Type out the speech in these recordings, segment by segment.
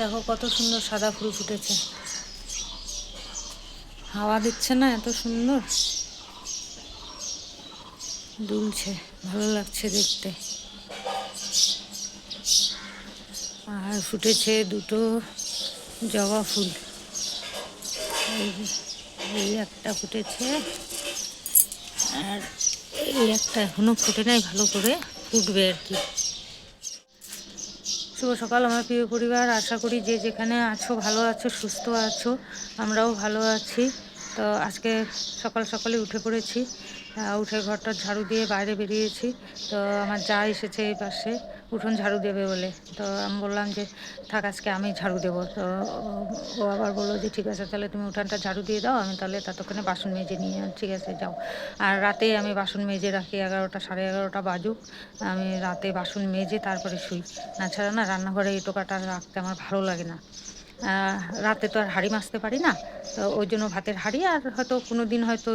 দেখো কত সুন্দর সাদা ফুল ফুটেছে। হাওয়া দিচ্ছে না এত সুন্দর? দুলছে, ভালো লাগছে দেখতে। আর ফুটেছে দুটো জবা ফুল। এই একটা ফুটেছে, আর এই একটা এখনও ফুটে নাই, ভালো করে ফুটবে আর কি। শুভ সকাল, আমার প্রিয় পরিবার। আশা করি যে যেখানে আছো, ভালো আছো, সুস্থ আছো, আমরাও ভালো আছি। তো আজকে সকাল সকালে উঠে পড়েছি। উঠে ঘরটা ঝাড়ু দিয়ে বাইরে বেরিয়েছি। তো আমার যা এসেছে এই পাশে। উঠোন ঝাড়ু দেবে বলে। তো আমি বললাম যে, থাক, আজকে আমি ঝাড়ু দেবো। তো ও- আবার বলল যে, ঠিক আছে, তাহলে তুমি উঠানটা ঝাড়ু দিয়ে দাও, আমি তাহলে ততক্ষণে বাসন মেজে নিয়ে ঠিক আছে, যাও। আর রাতে আমি বাসন মেজে রাখি এগারোটা, সাড়ে এগারোটা বাজুক। আমি রাতে বাসন মেজে তারপরে শুই। না ছাড়া না রান্নাঘরে এই টোকাটা রাখতে আমার ভালো লাগে না। রাতে তো আর হাঁড়ি মাজতে পারি না, তো ওই জন্য ভাতের হাঁড়ি আর হয়তো কোনো দিন হয়তো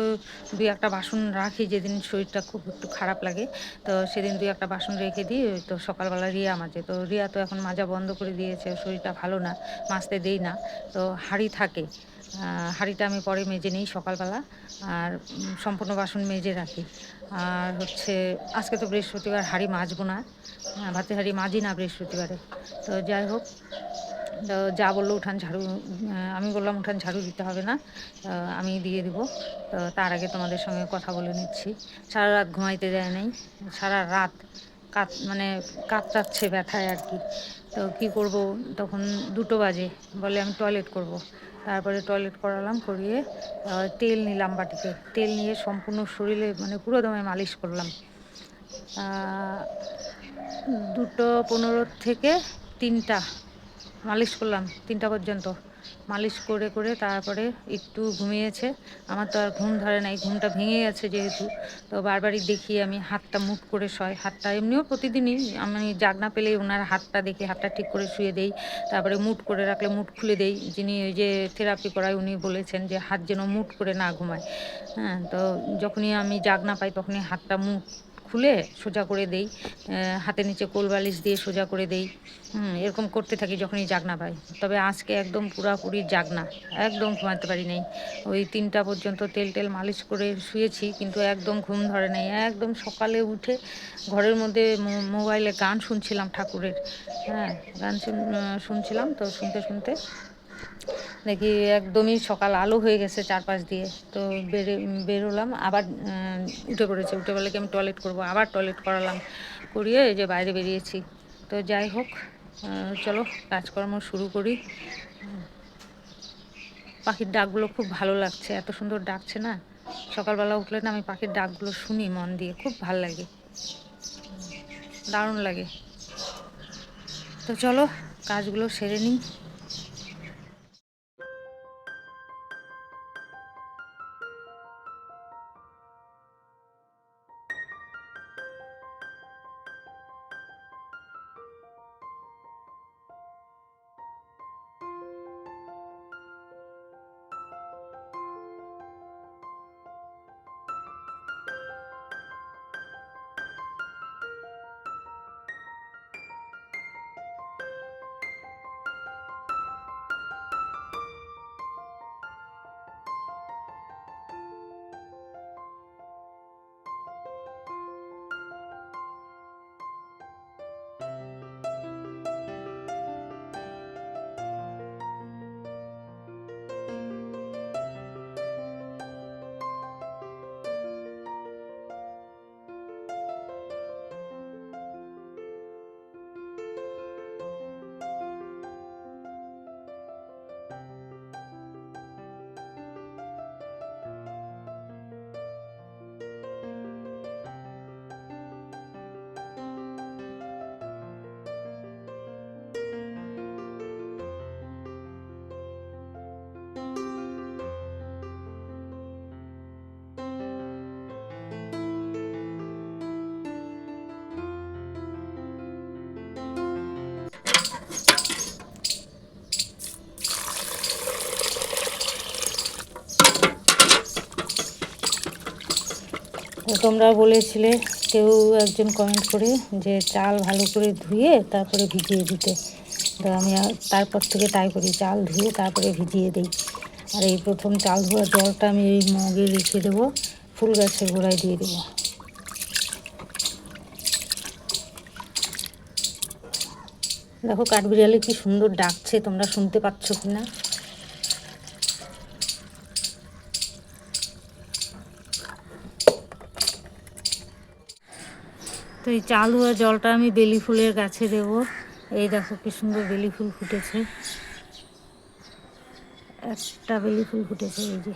দুই একটা বাসন রাখি যেদিন শরীরটা খুব একটু খারাপ লাগে, তো সেদিন দুই একটা বাসন রেখে দিই তো সকালবেলা রিয়া মাজে তো রিয়া তো এখন মাজা বন্ধ করে দিয়েছে শরীরটা ভালো না, মাজতে দেই না, তো হাঁড়ি থাকে হাঁড়িটা আমি পরে মেজে নিই সকালবেলা, আর সম্পূর্ণ বাসন মেজে রাখি, আর হচ্ছে আজকে তো বৃহস্পতিবার হাঁড়ি মাজবো না, ভাতের হাঁড়ি মাজি না বৃহস্পতিবারে, তো যাই হোক তো যা বলল উঠান ঝাড়ু আমি বললাম উঠান ঝাড়ু দিতে হবে না আমি দিয়ে দিব। তো তার আগে তোমাদের সঙ্গে কথা বলে নিচ্ছি। সারা রাত ঘুমাইতে দেয় নাই, সারা রাত কাত মানে কাতরাচ্ছে ব্যথায় আর কি। তো কি করব, তখন দুটো বাজে, বলে আমি টয়লেট করব। তারপরে টয়লেট করালাম, করিয়ে তেল নিলাম বাটিতে। তেল নিয়ে সম্পূর্ণ শরীরে মানে পুরো দমে মালিশ করলাম। দুটো পনেরো থেকে তিনটা মালিশ করলাম তিনটা পর্যন্ত। মালিশ করে করে তারপরে একটু ঘুমিয়েছে। আমার তো আর ঘুম ধরে নাই, ঘুমটা ভেঙে গেছে যেহেতু। তো বারবারই দেখি আমি হাতটা মুট করে শয়। হাতটা এমনিও প্রতিদিনই আমি জাগ না পেলেই ওনার হাতটা দেখে হাতটা ঠিক করে শুয়ে দেই। তারপরে মুট করে রাখলে মুট খুলে দেই। যিনি ওই যে থেরাপি করায় উনি বলেছেন যে হাত যেন মুট করে না ঘুমায়। হ্যাঁ তো যখনই আমি জাগ না পাই তখনই হাতটা মুট খুলে সোজা করে দেই হাতের নিচে কোল বালিশ দিয়ে সোজা করে দেই। হুম, এরকম করতে থাকি যখনই জাগনা পাই। তবে আজকে একদম পুরাপুরি জাগনা একদম ঘুমাতে পারি নাই। ওই তিনটা পর্যন্ত তেল টেল মালিশ করে শুয়েছি কিন্তু একদম ঘুম ধরে নাই। একদম সকালে উঠে ঘরের মধ্যে মোবাইলে গান শুনছিলাম ঠাকুরের। হ্যাঁ গান শুন- শুনছিলাম তো শুনতে শুনতে দেখি একদমই সকাল আলো হয়ে গেছে চারপাশ দিয়ে। তো বেরে বেরোলাম আবার উঠে পড়েছে। উঠে বলে কি আমি টয়লেট করব? আবার টয়লেট করালাম। করিয়ে এই যে বাইরে বেরিয়েছি। তো যাই হোক চলো কাজকর্ম শুরু করি। পাখির ডাকগুলো খুব ভালো লাগছে। এত সুন্দর ডাকছে না? সকালবেলা উঠলে না আমি পাখির ডাকগুলো শুনি মন দিয়ে। খুব ভালো লাগে। দারুণ লাগে। তো চলো, কাজগুলো সেরে নিই। তোমরা বলেছিলে কেউ একজন কমেন্ট করে যে চাল ভালো করে ধুয়ে তারপরে ভিজিয়ে দিতে। তো আমি তারপর থেকে তাই করি, চাল ধুয়ে তারপরে ভিজিয়ে দিই। আর এই প্রথম চাল ধোয়া জলটা আমি এই মগে রেখে দেবো, ফুল গাছের গোড়ায় দিয়ে দেবো। দেখো কাঠবিড়ালি কি সুন্দর ডাকছে, তোমরা শুনতে পাচ্ছ কি না এই চালু আর জলটা আমি বেলি ফুলের গাছে দেবো। এই দেখো কি সুন্দর বেলি ফুল ফুটেছে। একটা বেলি ফুল ফুটেছে এই যে।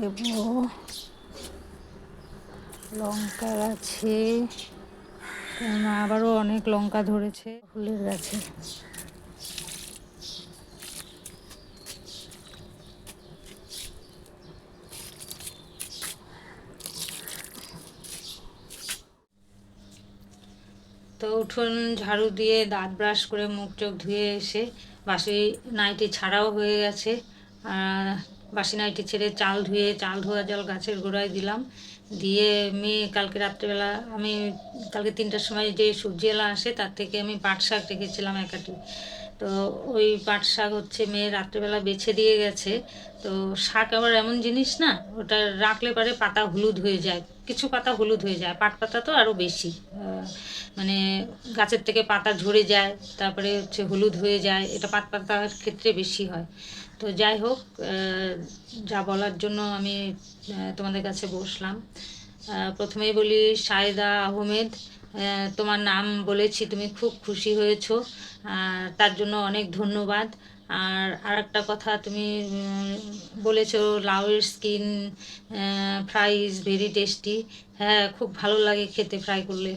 দেব। লঙ্কা গাছে। কেননা আবারও অনেক লঙ্কা ধরেছে ফুলের গাছে। তো উঠোন ঝাড়ু দিয়ে দাঁত ব্রাশ করে মুখ চোখ ধুয়ে এসে বাসি নাইটি ছাড়াও হয়ে গেছে। বাসি নাইটি ছেড়ে চাল ধুয়ে, চাল ধোয়া জল গাছের গোড়ায় দিলাম। দিয়ে আমি কালকে রাত্রেবেলা, আমি কালকে তিনটার সময় যে সবজিওয়ালা আসে তার থেকে আমি পাট শাক রেখেছিলাম একাটি তো ওই পাট শাক হচ্ছে মেয়ে রাত্রেবেলা বেছে দিয়ে গেছে। তো শাক আবার এমন জিনিস না ওটা রাখলে পারে পাতা হলুদ হয়ে যায়। কিছু পাতা হলুদ হয়ে যায় পাট পাতা তো আরও বেশি। মানে গাছের থেকে পাতা ঝরে যায় তারপরে হচ্ছে হলুদ হয়ে যায় এটা পাট পাতার ক্ষেত্রে বেশি হয়। তো যাই হোক যা বলার জন্য আমি তোমাদের কাছে বসলাম। প্রথমেই বলি সায়দা আহমেদ আহ, তোমার নাম বলেছি, তুমি খুব খুশি হয়েছো আর তার জন্য অনেক ধন্যবাদ। আর আরেকটা কথা তুমি বলেছ, লাউয়ের skin fry is very tasty হ্যাঁ খুব ভালো লাগে খেতে ফ্রাই করলে।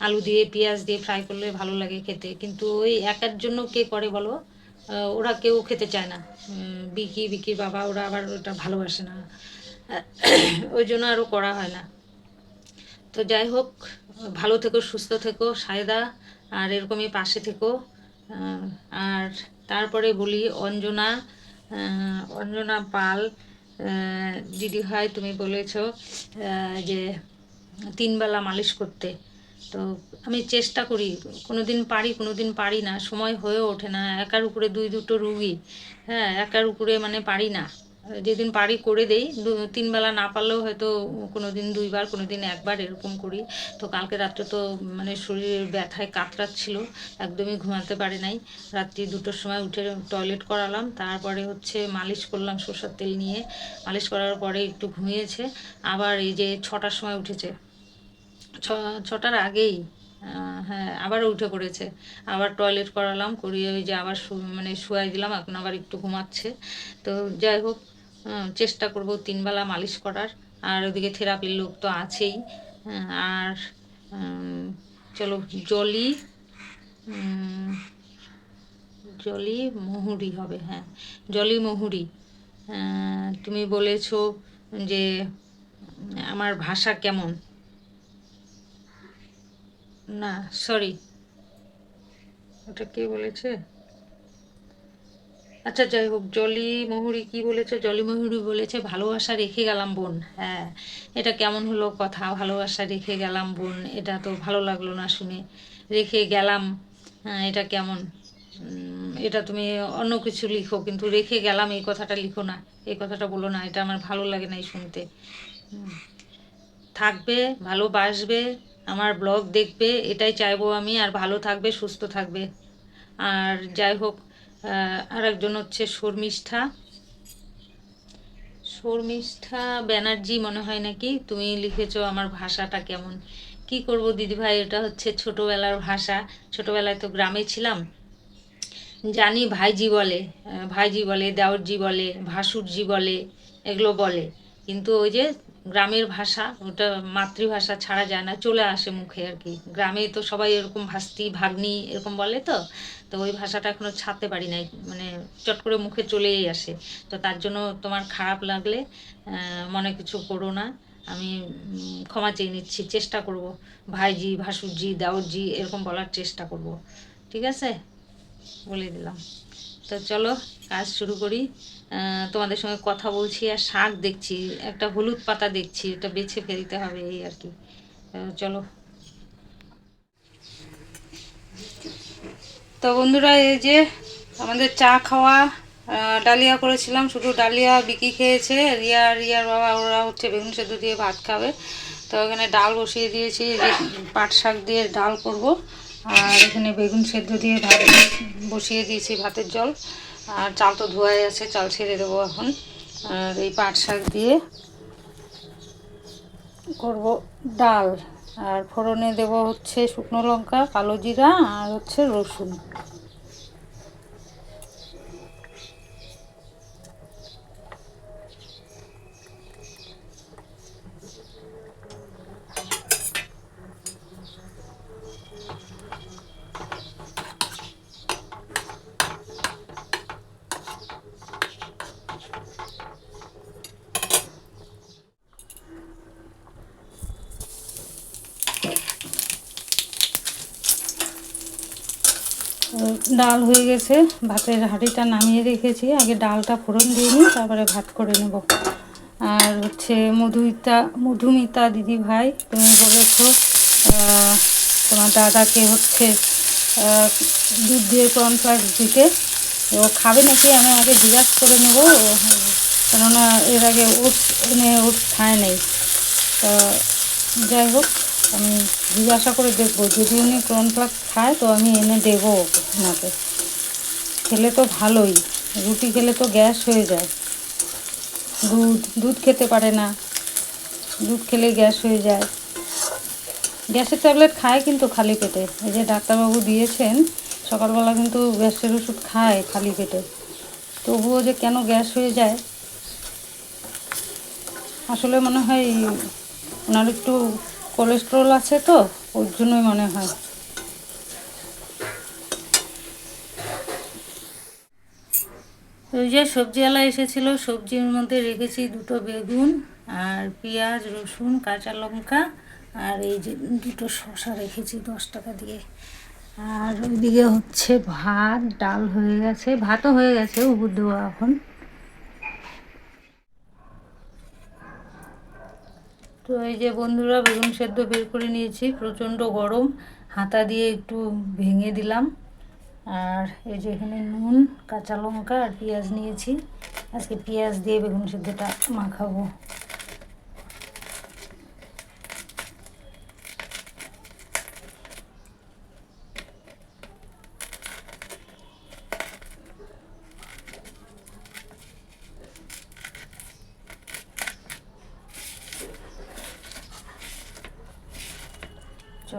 আলু দিয়ে, পেঁয়াজ দিয়ে ফ্রাই করলে ভালো লাগে খেতে। কিন্তু ওই একার জন্য কে করে বলো? ওরা কেউ খেতে চায় না। বিকি, বিকির বাবা, ওরা আবার ওটা ভালোবাসে না। ওই জন্য আরও করা হয় না। তো যাই হোক ভালো থেকো, সুস্থ থেকো, সায়দা, আর এরকমই পাশে থেকো। আর তারপরে বলি অঞ্জনা অঞ্জনা পাল দিদি ভাই তুমি বলেছ যে তিনবেলা মালিশ করতে। তো আমি চেষ্টা করি কোনো দিন পারি কোনো দিন পারি না, সময় হয়ে ওঠে না, একার উপরে দুই দুটো রুগী হ্যাঁ একার উপরে মানে পারি না। যেদিন পারি করে দেই, দু- তিন বেলা না পারলেও হয়তো কোনো দিন দুইবার কোনো দিন একবার এরকম করি। তো কালকে রাত্রে তো মানে শরীরের ব্যথায় কাতরাচ্ছিল, একদমই ঘুমাতে পারি নাই। রাত্রি দুটোর সময় উঠে টয়লেট করালাম, তারপরে হচ্ছে মালিশ করলাম সরষের তেল নিয়ে। মালিশ করার পরে একটু ঘুমিয়েছে, আবার এই যে ছটার সময় উঠেছে। ছটার আগেই হ্যাঁ আবার উঠে পড়েছে। আবার টয়লেট করালাম, করিয়ে ওই যে আবার মানে শুয়াই দিলাম, এখন আবার একটু ঘুমাচ্ছে। তো যাই হোক চেষ্টা করব তিনবেলা মালিশ করার। আর ওদিকে থেরাপির লোক তো আছেই। আর চলো, জলি জলি মহুরি হবে হ্যাঁ জলি মহুরি। তুমি বলেছ যে আমার ভাষা কেমন? না সরি ওটা কে বলেছে? আচ্ছা যাই হোক, জলি মহুরি কি বলেছে? জলি মহুরি বলেছে, ভালোবাসা রেখে গেলাম বোন। হ্যাঁ এটা কেমন হলো কথা? ভালোবাসা রেখে গেলাম বোন। এটা তো ভালো লাগল না শুনে। রেখে গেলাম। হ্যাঁ এটা কেমন? এটা তুমি অন্য কিছু লিখো, কিন্তু রেখে গেলাম এই কথাটা লিখো না। এই কথাটা বলো না, এটা আমার ভালো লাগে না শুনতে। থাকবে, ভালোবাসবে, আমার ব্লগ দেখবে, এটাই চাইব আমি, আর ভালো থাকবে, সুস্থ থাকবে। আর যাই হোক আর একজন হচ্ছে শর্মিষ্ঠা। শর্মিষ্ঠা ব্যানার্জি মনে হয় নাকি? তুমি লিখেছ আমার ভাষাটা কেমন। কি করব দিদিভাই? এটা হচ্ছে ছোটোবেলার ভাষা। ছোটোবেলায় তো গ্রামে ছিলাম। জানি ভাইজি বলে ভাইজি বলে, দেওরজি বলে, ভাসুরজি বলে, এগুলো বলে। কিন্তু ওই যে গ্রামের ভাষা, ওটা মাতৃভাষা ছাড়া যায় না, চলে আসে মুখে আর কি। গ্রামে তো সবাই এরকম ভাস্তি, ভাগ্নি এরকম বলে তো। তো ওই ভাষাটা এখনও ছাড়তে পারি নাই। মানে চট করে মুখে চলেই আসে। তো তার জন্য তোমার খারাপ লাগলে মনে কিছু করো না। আমি ক্ষমা চেয়ে নিচ্ছি। চেষ্টা করব। ভাইজি, ভাসুরজি দেওরজি এরকম বলার চেষ্টা করব। ঠিক আছে? বলে দিলাম। তো চলো, কাজ শুরু করি। তোমাদের সঙ্গে কথা বলছি আর শাক দেখছি। একটা হলুদ পাতা দেখছি। এটা বেছে ফেলতে হবে এই আর কি। চলো। তো বন্ধুরা, এই যে আমাদের চা খাওয়া ডালিয়া করেছিলাম। শুধু ডালিয়া বিকি খেয়েছে। রিয়া, রিয়ার বাবা, ওরা হচ্ছে বেগুন সেদ্ধ দিয়ে ভাত খাবে। তো এখানে ডাল বসিয়ে দিয়েছি। যে পাট শাক দিয়ে ডাল করব। আর এখানে বেগুন সেদ্ধ দিয়ে ভাত বসিয়ে দিয়েছি ভাতের জল। আর চাল তো ধোয়াই আছে, চাল ছেড়ে দেবো এখন। আর এই পাট শাক দিয়ে করব ডাল। আর ফোড়নে দেব হচ্ছে শুকনো লঙ্কা, কালো জিরা, আর হচ্ছে রসুন। ডাল হয়ে গেছে। ভাতের হাঁড়িটা নামিয়ে রেখেছি। আগে ডালটা ফোড়ন দিয়ে নিই, তারপরে ভাত করে নেব। আর হচ্ছে মধুমিতা মধুমিতা দিদি ভাই, তুমি বলেছ তোমার দাদাকে হচ্ছে দুধ দিয়ে কর্নফ্লাক্স দিতে। ও খাবে নাকি? আমি আগে জিজ্ঞাসা করে নেব। কেননা এর আগে ওটস এনে ওটস খায় নাই। তা যাই হোক আমি জিজ্ঞাসা করে দেখব। যদি উনি কর্নফ্লাক্স খায়, তো আমি এনে দেবো ওনাকে। খেলে তো ভালোই। রুটি খেলে তো গ্যাস হয়ে যায়। দুধ দুধ খেতে পারে না। দুধ খেলে গ্যাস হয়ে যায়। গ্যাসের ট্যাবলেট খায় কিন্তু খালি পেটে। এই যে ডাক্তারবাবু দিয়েছেন, সকালবেলা কিন্তু গ্যাসের ওষুধ খায় খালি পেটে। তবুও যে কেন গ্যাস হয়ে যায়? আসলে মনে হয় ওনার একটু কোলেস্ট্রল আছে তো, ওর জন্যই মনে হয়। ওই যে সবজিওয়ালা এসেছিল, সবজির মধ্যে রেখেছি দুটো বেগুন আর পেঁয়াজ, রসুন, কাঁচা লঙ্কা আর এই যে দুটো শসা রেখেছি দশ টাকা দিয়ে। আর ওইদিকে হচ্ছে ভাত, ডাল হয়ে গেছে, ভাতও হয়ে গেছে, উপর দেওয়া এখন। তো এই যে বন্ধুরা, বেগুন সেদ্ধ বের করে নিয়েছি, প্রচণ্ড গরম। হাতা দিয়ে একটু ভেঙে দিলাম। আর এই যে এখানে নুন, কাঁচা লঙ্কা আর পেঁয়াজ নিয়েছি। আজকে পেঁয়াজ দিয়ে বেগুন সেদ্ধটা মাখাবো।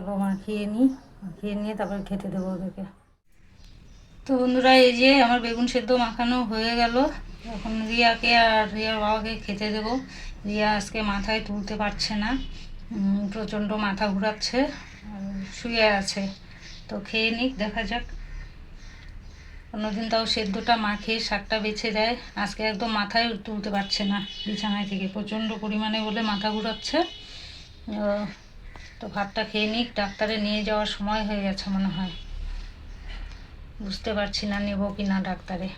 চলো মাখিয়ে নিই মাখিয়ে নিয়ে তারপরে খেতে দেবো ওদেরকে। তো বন্ধুরা, এই যে আমার বেগুন সেদ্ধ মাখানো হয়ে গেল। এখন রিয়াকে আর রিয়ার বাবাকে খেতে দেব। রিয়া আজকে মাথায় তুলতে পারছে না। প্রচণ্ড মাথা ঘুরাচ্ছে শুয়ে আছে। তো খেয়ে নিক, দেখা যাক। অন্যদিন তাও সেদ্ধটা মাখিয়ে শাকটা বেছে দেয়। আজকে একদম মাথায় তুলতে পারছে না বিছানায় থেকে। প্রচণ্ড পরিমাণে বলে মাথা ঘুরাচ্ছে। তো ভাতটা খেয়ে নিক, ডাক্তারে নিয়ে যাওয়ার সময় হয়ে গেছে মনে হয়। বুঝতে পারছি না নেব কি না ডাক্তারে।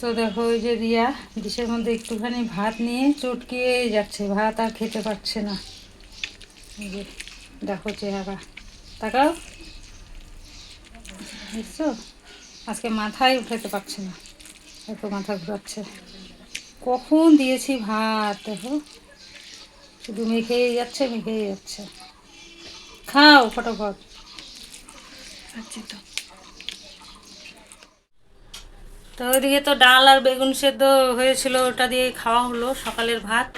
তো দেখো ওই যে রিয়া, ডিশের মধ্যে একটুখানি ভাত নিয়ে চটকিয়ে যাচ্ছে, ভাত আর খেতে পারছে না। দেখো চেহারা। তাকাও। বুঝছ আজকে মাথায় উঠাতে পারছে না। এত মাথা ঘুরাচ্ছে। কখন দিয়েছি ভাত? দেখো। শুধু মেখেই যাচ্ছে মেখেই যাচ্ছে। খাও ফটাফট। আচ্ছা তো। তো ওইদিকে তো ডাল আর বেগুন সেদ্ধ হয়েছিল ওটা দিয়ে খাওয়া হলো সকালের ভাত।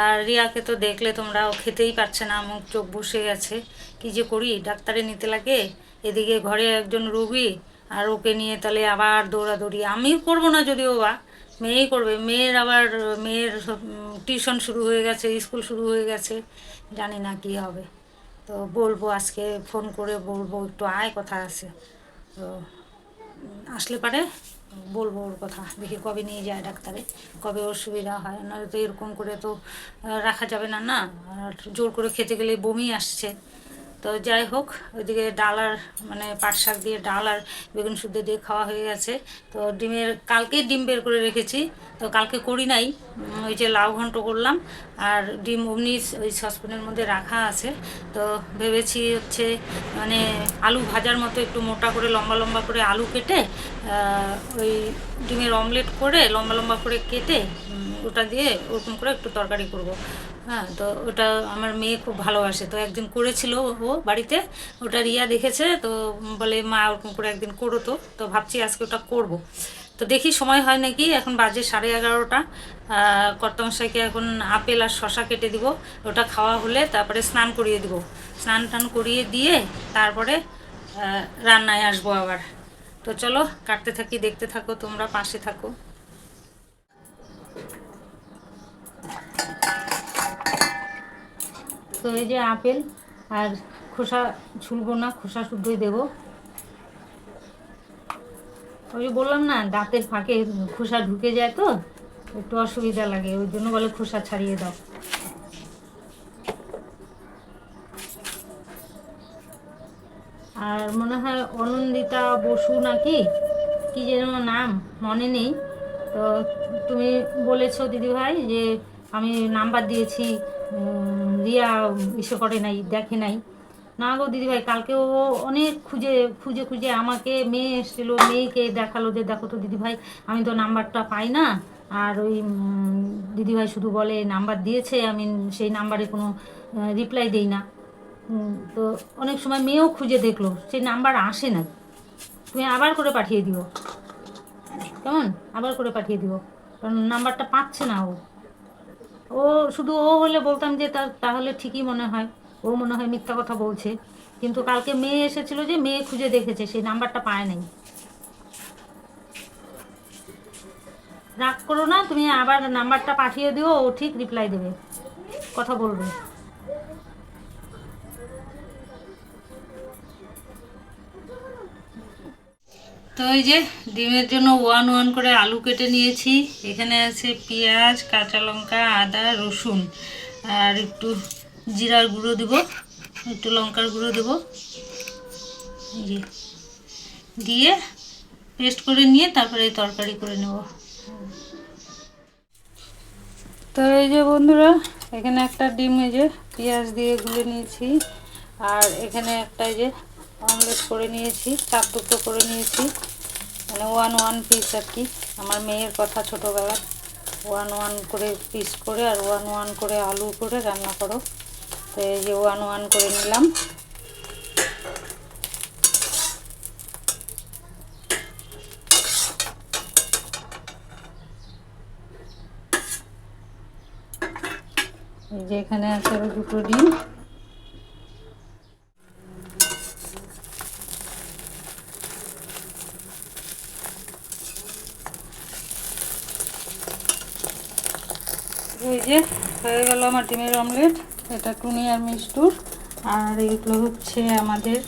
আর রিয়াকে তো দেখলে তোমরা ও খেতেই পারছে না মুখ চোখ বসে গেছে। কি যে করি ডাক্তারে নিতে লাগে। এদিকে ঘরে একজন রোগী আর ওকে নিয়ে তাহলে আবার দৌড়াদৌড়ি। আমি করব না যদিও বা। মেয়েই করবে। মেয়ের আবার, মেয়ের টিউশন শুরু হয়ে গেছে, স্কুল শুরু হয়ে গেছে। জানি না কি হবে। তো বলব আজকে, ফোন করে বলব, একটু আয়, কথা আছে। তো আসলে পারে, বলব ওর কথা। দেখি কবে নিয়ে যায় ডাক্তারে, কবে ওর সুবিধা হয়। নাহলে তো এরকম করে তো রাখা যাবে না না? আর জোর করে খেতে গেলে বমি আসছে। তো যাই হোক, ওইদিকে ডাল আর মানে পাট শাক দিয়ে ডাল আর বেগুন শুদ্ধ দিয়ে খাওয়া হয়ে গেছে। তো ডিমের কালকেই ডিম বের করে রেখেছি, তো কালকে করি নাই। ওই যে লাউ ঘন্ট করলাম, আর ডিম অমনি ওই সসপ্যানের মধ্যে রাখা আছে। তো ভেবেছি হচ্ছে মানে আলু ভাজার মতো একটু মোটা করে, লম্বা লম্বা করে আলু কেটে ওই ডিমের অমলেট করে লম্বা লম্বা করে কেটে ওটা দিয়ে ওরকম করে একটু তরকারি করব। হ্যাঁ তো ওটা আমার মেয়ে খুব ভালোবাসে। তো একদিন করেছিল ও বাড়িতে ওটা রিয়া দেখেছে, তো বলে, মা, ওরকম করে একদিন করো তো। তো ভাবছি আজকে ওটা করব। তো দেখি, সময় হয় নাকি? এখন বাজে সাড়ে এগারোটা। কর্তমশাইকে এখন আপেল আর শশা কেটে দিব। ওটা খাওয়া হলে তারপরে স্নান করিয়ে দিব। স্নান টান করিয়ে দিয়ে তারপরে রান্নায় আসব আবার। তো চলো, কাটতে থাকি, দেখতে থাকো, তোমরা পাশে থাকো। তো এই যে আপেল আর খোসা ছুলবো না, খোসা শুদ্ধই দেবো। ওই যে বললাম না, দাঁতের ফাঁকে খোসা ঢুকে যায় তো, একটু অসুবিধা লাগে, ওই জন্য বলে খোসা ছাড়িয়ে দাও। আর মনে হয় অনন্দিতা বসু নাকি, কি যেন নাম, মনে নেই। তো তুমি বলেছ দিদিভাই যে আমি নাম্বার দিয়েছি রিয়া ইসে করে নাই, দেখে নাই। না গো দিদিভাই, কালকে ও অনেক খুঁজে খুঁজে খুঁজে আমাকে মেয়ে এসেছিল, মেয়েকে দেখাল যে, দেখো তো দিদিভাই, আমি তো নাম্বারটা পাই না। আর ওই দিদিভাই শুধু বলে, নাম্বার দিয়েছে আমি সেই নাম্বারে কোনো রিপ্লাই দেই না। তো অনেক সময় মেয়েও খুঁজে দেখল, সেই নাম্বার আসে না তুমি আবার করে পাঠিয়ে দিও। কেমন? আবার করে পাঠিয়ে দিও। কারণ নাম্বারটা পাচ্ছে না ও। ও, শুধু ও হলে বলতাম যে তার তাহলে ঠিকই মনে হয়। ও মনে হয় মিথ্যা কথা বলছে। কিন্তু কালকে মেয়ে এসেছিল যে মেয়ে খুঁজে দেখেছে, সেই নাম্বারটা পায় নাই। রাগ করো না, তুমি আবার নাম্বারটা পাঠিয়ে দিও, ও ঠিক রিপ্লাই দেবে। কথা বলবে। তো এই যে ডিমের জন্য ওয়ান ওয়ান করে আলু কেটে নিয়েছি। এখানে আছে পেঁয়াজ, কাঁচা লঙ্কা, আদা, রসুন। আর একটু জিরার গুঁড়ো দেবো। একটু লঙ্কার গুঁড়ো দেবো। দিয়ে পেস্ট করে নিয়ে তারপরে তরকারি করে নেব। তো এই যে বন্ধুরা, এখানে একটা ডিম এই যে পেঁয়াজ দিয়ে গুলে নিয়েছি। আর এখানে একটা এই যে অমলেট করে নিয়েছি, চার টুকরো করে নিয়েছি। মানে ওয়ান ওয়ান পিস আর কি। আমার মেয়ের কথা ছোটোবেলার। ওয়ান ওয়ান করে পিস করে আর ওয়ান ওয়ান করে আলু করে রান্না করো। তো এই যে ওয়ান ওয়ান করে নিলাম। এই যে এখানে আছে দুটো ডিম যে, হয়ে গেল আমার ডিমের অমলেট। এটা টুনি আর মিষ্টুর আর এগুলো হচ্ছে আমাদের,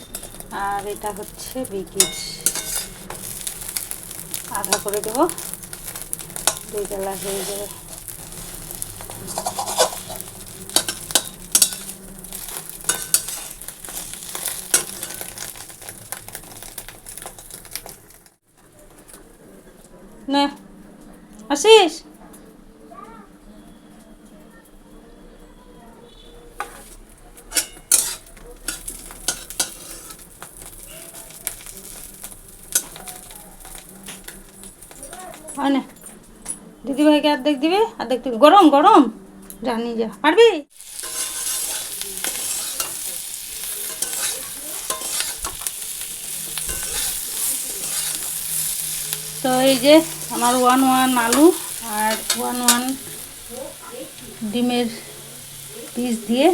আর এটা হচ্ছে বিকিস আধা করে দেবো। দুই বেলা হয়ে যাবে। না, আসিস? হয় না। দিদি ভাইকে অর্ধেক দিবে অর্ধেক দিবে গরম গরম। জানি যা। পারবি? তো এই যে আমার ওয়ান ওয়ান আলু আর ওয়ান ওয়ান ডিমের পিস দিয়ে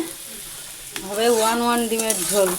হবে ওয়ান ওয়ান ডিমের ঝোল।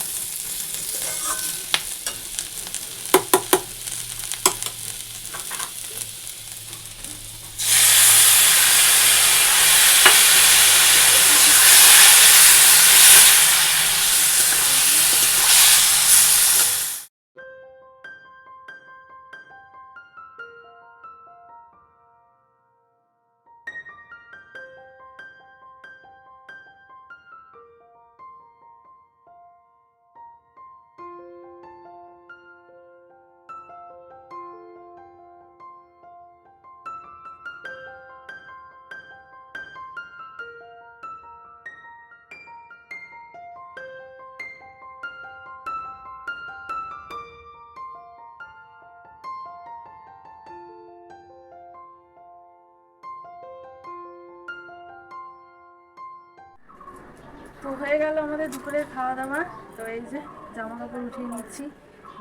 হয়ে গেল আমাদের দুপুরের খাওয়া দাওয়া তো এই যে জামা কাপড় উঠিয়ে নিচ্ছি।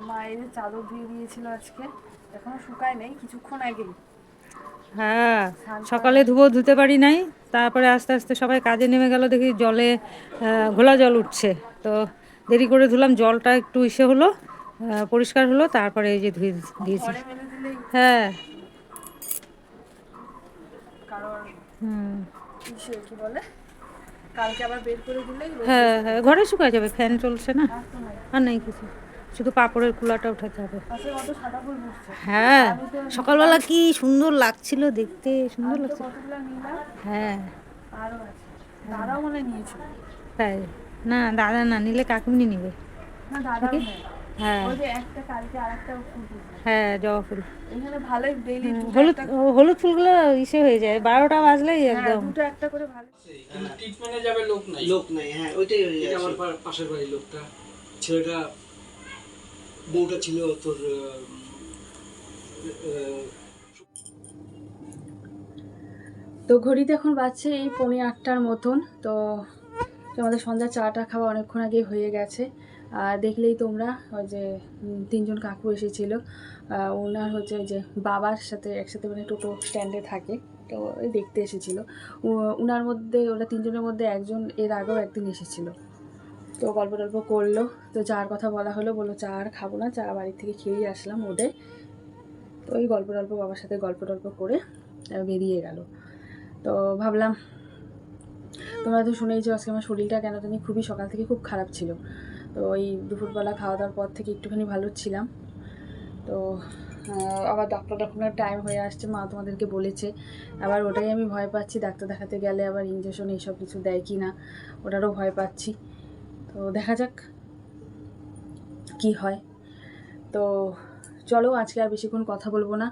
মায়ের চাদর দিয়ে দিয়েছিল আজকে। এখনও শুকায় নেই কিছুক্ষণ আগেই হ্যাঁ সকালে ধুবো ধুতে পারি নাই। তারপরে আস্তে আস্তে সবাই কাজে নেমে গেল দেখি জলে ঘোলা জল উঠছে। তো দেরি করে ধুলাম জলটা একটু ইসে হলো পরিষ্কার হলো তারপরে এই যে ধুয়ে দিয়েছি। হ্যাঁ। হুম। কি বলে? কালকে আবার বের করে দিলেই হ্যাঁ হ্যাঁ ঘরে শুকায় যাবে ফ্যান চলছে না? আর নেই কিছু। শুধু পাপড়ের কুলাটা উঠাতে হবে হ্যাঁ সকালবেলা কি সুন্দর লাগছিল দেখতে সুন্দর লাগছিল। লাগছে হ্যাঁ। তাই? না দাদা না নিলে কাকুমনি নিবে। না নেই হ্যাঁ। হ্যাঁ জবা ফুল। এখানে ভালোই ডেইলি হলুদ হলুদ ফুলগুলো ইসে হয়ে যায় বারোটা বাজলেই একদম। দুটো একটা করে ভালো ট্রিটমেন্টে যাবে লোক নাই। লোক নাই হ্যাঁ ওইটাই হয়ে এটা আমার পাশের বাড়ির লোকটা। ছেলেটা বউটা ছিল তোর আহ, আহ, তো ঘড়িতে এখন বাজছে এই পৌনে আটটার মতন তো আমাদের সন্ধ্যা চাটা খাওয়া অনেকক্ষণ আগে হয়ে গেছে। আর দেখলেই তোমরা ওই যে তিনজন কাকু এসেছিল। ওনার হচ্ছে ওই যে বাবার সাথে একসাথে মানে টোটো স্ট্যান্ডে থাকে, তো ওই দেখতে এসেছিল। উনার মধ্যে, ওরা তিনজনের মধ্যে একজন এর আগেও একদিন এসেছিল। তো গল্প টল্প করল, তো চার কথা বলা হলো, বলল, চা আর খাব না, চা বাড়ির থেকে খেয়েই আসলাম ওদের। তো ওই গল্প টল্প, বাবার সাথে গল্প টল্প করে বেরিয়ে গেল। তো ভাবলাম, তোমরা তো শুনেইছো আজকে আমার শরীরটা কেন জানি খুবই সকাল থেকে খুব খারাপ ছিল। তো ওই দুপুরবেলা খাওয়া দাওয়ার পর থেকে একটুখানি ভালো ছিলাম। তো আবার ডাক্তার দেখানোর টাইম হয়ে আসছে, মা তোমাদেরকে বলেছে। আবার ওটাই আমি ভয় পাচ্ছি ডাক্তার দেখাতে গেলে আবার ইঞ্জেকশন এইসব কিছু দেয় কি না, ওটারও ভয় পাচ্ছি। তো দেখা যাক কি হয়। তো চলো আজকে আর বেশিক্ষণ কথা বলব না।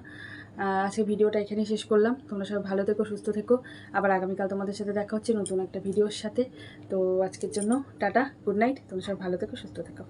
আজকে ভিডিওটা এখানেই শেষ করলাম। তোমরা সবাই ভালো থেকো, সুস্থ থেকো। আবার আগামীকাল তোমাদের সাথে দেখা হচ্ছে নতুন একটা ভিডিওর সাথে। তো আজকের জন্য টাটা, গুড নাইট। তোমরা সবাই ভালো থেকো, সুস্থ থেকো।